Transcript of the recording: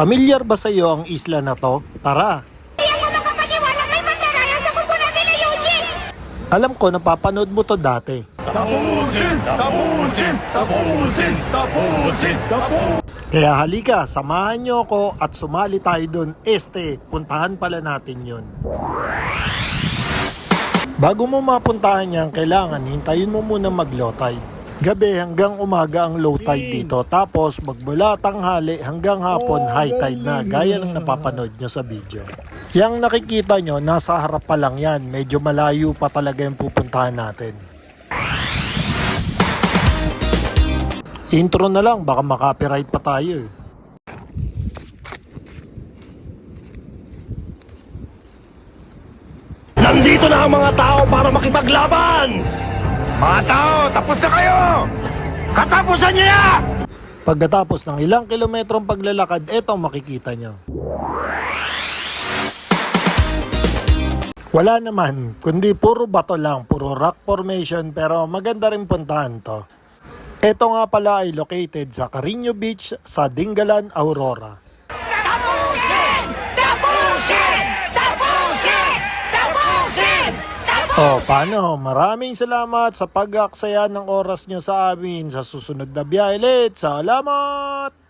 Pamilyar ba sa iyo ang isla na to? Tara! Alam ko napapanood mo to dati. Tapusin! Tapusin! Tapusin! Tapusin! Tapusin! Kaya halika, samahan niyo ako at sumali tayo doon. Este, puntahan pala natin yun. Bago mo mapuntahan yan, kailangan hintayin mo muna mag-low tide. Gabi hanggang umaga ang low tide dito. Tapos magmula tanghali hanggang hapon high tide na gaya ng napapanood nyo sa video. Yang nakikita nyo, nasa harap pa lang yan. Medyo malayo pa talaga yung pupuntahan natin. Intro na lang, baka makapiright pa tayo eh. Nandito na ang mga tao para makipaglaban! Mga tao, tapos na kayo! Katapusan niyo na! Pagkatapos ng ilang kilometrong paglalakad, eto ang makikita nyo. Wala naman, kundi puro bato lang, puro rock formation pero maganda rin puntahan to. Ito nga pala ay located sa Carino Beach sa Dingalan, Aurora. Tapusin! Tapusin! Tapusin! Tapusin! O paano, maraming salamat sa pag-aksaya ng oras nyo sa amin sa susunod na biyahe. Let's Salamat!